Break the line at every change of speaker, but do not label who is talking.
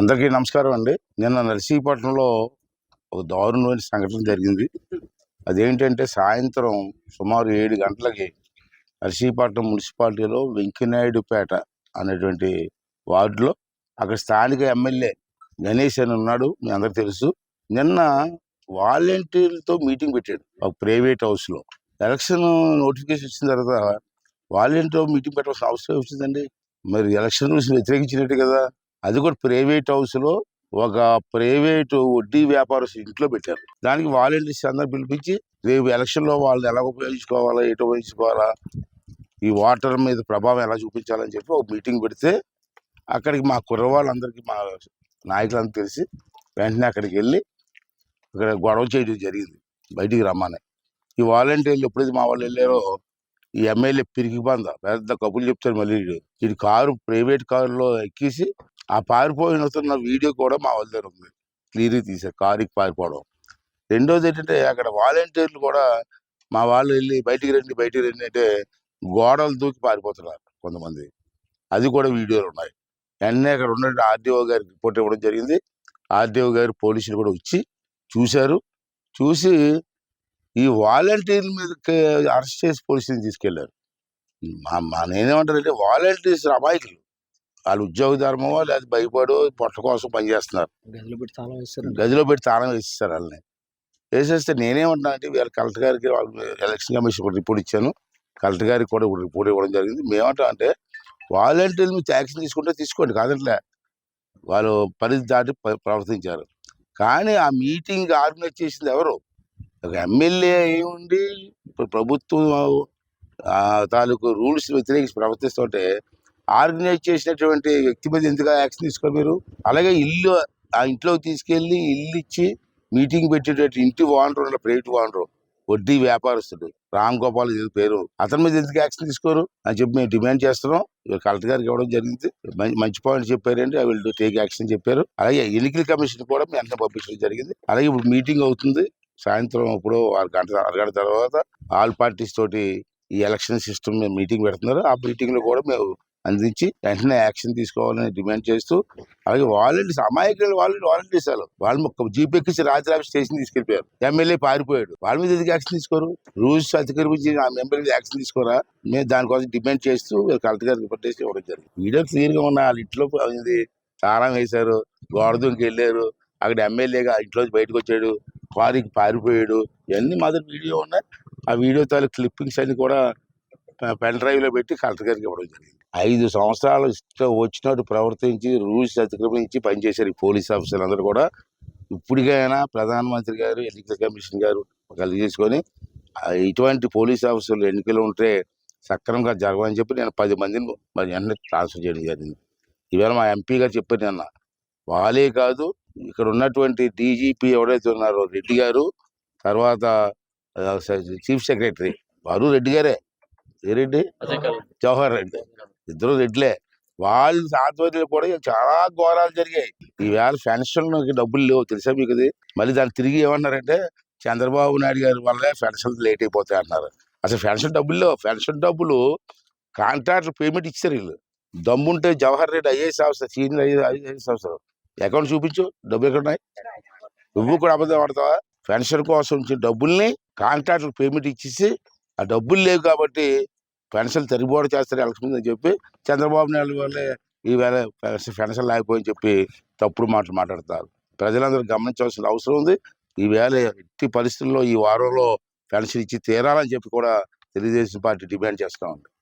అందరికీ నమస్కారం అండి. నిన్న నర్సీపట్నంలో ఒక దారుణమైన సంఘటన జరిగింది. అదేంటంటే సాయంత్రం సుమారు ఏడు గంటలకి నర్సీపట్నం మున్సిపాలిటీలో వెంకినాయుడుపేట అనేటువంటి వార్డులో అక్కడ స్థానిక ఎమ్మెల్యే గణేష్ అని ఉన్నాడు మీ అందరికి తెలుసు. నిన్న వాలంటీర్లతో మీటింగ్ పెట్టాడు ఒక ప్రైవేట్ హౌస్లో. ఎలక్షన్ నోటిఫికేషన్ వచ్చిన తర్వాత వాలంటీర్ మీటింగ్ పెట్టాల్సిన అవసరం వచ్చిందండి? మరి ఎలక్షన్ రూల్స్ వ్యతిరేకించినట్టు కదా. అది కూడా ప్రైవేట్ హౌస్లో ఒక ప్రైవేట్ వడ్డీ వ్యాపారస్తు ఇంట్లో పెట్టారు దానికి వాలంటీర్స్ అందరు పిలిపించి రేపు ఎలక్షన్లో వాళ్ళని ఎలా ఉపయోగించుకోవాలా ఎటు ఉపయోగించుకోవాలా ఈ వాటర్ మీద ప్రభావం ఎలా చూపించాలని చెప్పి ఒక మీటింగ్ పెడితే అక్కడికి మా కుర్రవాళ్ళందరికీ మా నాయకులందరూ తెలిసి వెంటనే అక్కడికి వెళ్ళి ఇక్కడ గొడవ చేయడం జరిగింది బయటికి రమ్మని ఈ వాలంటీర్లు ఎప్పుడైతే మా వాళ్ళు వెళ్ళారో ఈ ఎమ్మెల్యే పిరికి బంద పెద్ద కబుర్లు చెప్తారు మళ్ళీ వీడు. కారు ప్రైవేట్ కారులో ఎక్కేసి ఆ పారిపోయిన వీడియో కూడా మా వాళ్ళ దగ్గర ఉంది. క్లియర్గా తీశారు. కారుకి పారిపోవడం. రెండోది ఏంటంటే అక్కడ వాలంటీర్లు కూడా మా వాళ్ళు వెళ్ళి బయటికి రండి బయటికి రండి అంటే గోడలు దూకి పారిపోతున్నారు కొంతమంది. అది కూడా వీడియోలు ఉన్నాయి. వెంటనే అక్కడ ఉన్న ఆర్డీఓ గారికి రిపోర్ట్ ఇవ్వడం జరిగింది. ఆర్డీఓ గారు పోలీసులు కూడా వచ్చి చూశారు. చూసి ఈ వాలంటీర్ల మీద అరెస్ట్ చేసి పోలీసుని తీసుకెళ్ళారు. మా నేనేమంటారంటే వాలంటీర్స్ అమాయకులు. వాళ్ళు ఉద్యోగ ధర్మమో లేదా భయపడో పొట్ట కోసం పనిచేస్తున్నారు
గదిలో పెట్టి తాళం వేస్తారు
గదిలో పెట్టి తాళం వేసేస్తారు వాళ్ళని. వేసేస్తే నేనేమంటున్నా అంటే వీళ్ళ కలెక్టర్ గారికి వాళ్ళు ఎలక్షన్ కమిషన్ కూడా రిపోర్ట్ ఇచ్చాను. కలెక్టర్ గారికి కూడా ఇప్పుడు రిపోర్ట్ ఇవ్వడం జరిగింది. మేమంటాం అంటే వాలంటీర్ల మీద యాక్షన్ తీసుకుంటే తీసుకోండి కాదంట్లే. వాళ్ళు పరిధి దాటి ప్ర- ప్రవర్తించారు. కానీ ఆ మీటింగ్ ఆర్గనైజ్ చేసింది ఎవరు? ఒక ఎమ్మెల్యే అయి ఉండి ఇప్పుడు ప్రభుత్వం తాలూకు రూల్స్ వ్యతిరేకించి ప్రవర్తిస్తుంటే ఆర్గనైజ్ చేసినటువంటి వ్యక్తి మీద ఎందుకు యాక్షన్ తీసుకోరు మీరు? అలాగే ఇల్లు ఆ ఇంట్లోకి తీసుకెళ్ళి ఇల్లు ఇచ్చి మీటింగ్ పెట్టేటట్టు ఇంటి ఓనర్ ఉన్న ప్రైవేట్ ఓనరు వడ్డీ వ్యాపారస్తుడు రామ్ గోపాల్ పేరు అతని మీద ఎందుకు యాక్షన్ తీసుకోరు? అని చెప్పి మేము డిమాండ్ చేస్తున్నాం. కలెక్టర్ గారికి ఇవ్వడం జరిగింది. మంచి పాయింట్ చెప్పారండి. ఐ విల్ టేక్ యాక్షన్ చెప్పారు. అలాగే ఎన్నికల కమిషన్ కూడా మేము వెంటనే పంపించడం జరిగింది. అలాగే ఇప్పుడు మీటింగ్ అవుతుంది. సాయంత్రం ఇప్పుడు ఆరు గంట అరగంట తర్వాత ఆల్ పార్టీస్ తోటి ఈ ఎలక్షన్ సిస్టమ్ మీటింగ్ పెడుతున్నారు. ఆ మీటింగ్లో కూడా మేము అందించి వెంటనే యాక్షన్ తీసుకోవాలని డిమాండ్ చేస్తూ అలాగే వాలంటీర్స్ అమాయకులు వాళ్ళు వాలంటీర్స్ వాళ్ళు. వాళ్ళు ఒక జీప్ ఎక్కించి రాజరాజు స్టేషన్ తీసుకెళ్ళిపోయారు. ఎమ్మెల్యే పారిపోయాడు. వాళ్ళ మీద ఎందుకు యాక్షన్ తీసుకోరు? రూల్స్ అతిక్రమించి ఆ మెంబర్ మీద యాక్షన్ తీసుకోరా? మేము దానికోసం డిమాండ్ చేస్తూ కలెక్టర్ గారికి రిపోర్ట్ చేసి ఇవ్వడం జరిగింది. వీడియో క్లియర్గా ఉన్న వాళ్ళ ఇంట్లో ఇది తాళం వేశారు గోడదంకి వెళ్ళారు అక్కడ ఎమ్మెల్యేగా ఇంట్లో బయటకు వచ్చాడు కారుకి పారిపోయాడు. ఇవన్నీ మా వీడియో ఉన్నాయి. ఆ వీడియో తాలూ క్లిప్పింగ్స్ అన్ని కూడా పెన్ డ్రైవ్లో పెట్టి కలెక్టర్ గారికి ఇవ్వడం జరిగింది. ఐదు సంవత్సరాలు ఇష్టం వచ్చినట్టు ప్రవర్తించి రూల్స్ అతిక్రమించి పనిచేశారు ఈ పోలీస్ ఆఫీసర్లు అందరూ కూడా. ఇప్పటికైనా ప్రధానమంత్రి గారు ఎన్నికల కమిషన్ గారు కలిసి చేసుకొని ఇటువంటి పోలీస్ ఆఫీసర్లు ఎన్నికలు ఉంటే సక్రమంగా జరగమని చెప్పి నేను పది మందిని మరి వెంటనే ట్రాన్స్ఫర్ చేయడం జరిగింది. ఈవేళ మా ఎంపీ గారు చెప్పారు నిన్న వాళ్ళే కాదు ఇక్కడ ఉన్నటువంటి డీజీపీ ఎవరైతే ఉన్నారో రెడ్డి గారు తర్వాత చీఫ్ సెక్రటరీ వారు రెడ్డి గారే. ఏ రెడ్డి జవహర్ రెడ్డి. ఇద్దరు రెడ్లే వాళ్ళు ఆధ్వర్యంలో కూడా చాలా ఘోరాలు జరిగాయి. ఈవేళ పెన్షన్కి డబ్బులు లేవు. తెలుసా మీకు ఇది? మళ్ళీ దాన్ని తిరిగి ఏమన్నారంటే చంద్రబాబు నాయుడు గారి వల్లే పెన్షన్ లేట్ అయిపోతాయి అన్నారు. అసలు పెన్షన్ డబ్బులు లేవు. పెన్షన్ డబ్బులు కాంట్రాక్టర్ పేమెంట్ ఇచ్చారు వీళ్ళు. దమ్ముంటే Jawahar Reddy IAS officer senior IAS officer. Account చూపించు. డబ్బులు ఎక్కడ ఉన్నాయి నువ్వు కూడా అబద్ధం ఆడతావా? పెన్షన్ కోసం డబ్బుల్ని కాంట్రాక్టర్ పేమెంట్ ఇచ్చేసి ఆ డబ్బులు లేవు కాబట్టి పెన్షన్ తరిబోడు చేస్తారు ఎలక్షన్ అని చెప్పి చంద్రబాబు నాయుడు వాళ్ళే ఈవేళ పెన్షన్ పెన్షన్ లేకపోయని చెప్పి తప్పుడు మాటలు మాట్లాడతారు ప్రజలందరూ గమనించవలసిన అవసరం ఉంది. ఈవేళ ఎట్టి పరిస్థితుల్లో ఈ వారంలో పెన్షన్ ఇచ్చి తీరాలని చెప్పి కూడా తెలుగుదేశం పార్టీ డిమాండ్ చేస్తా ఉంది.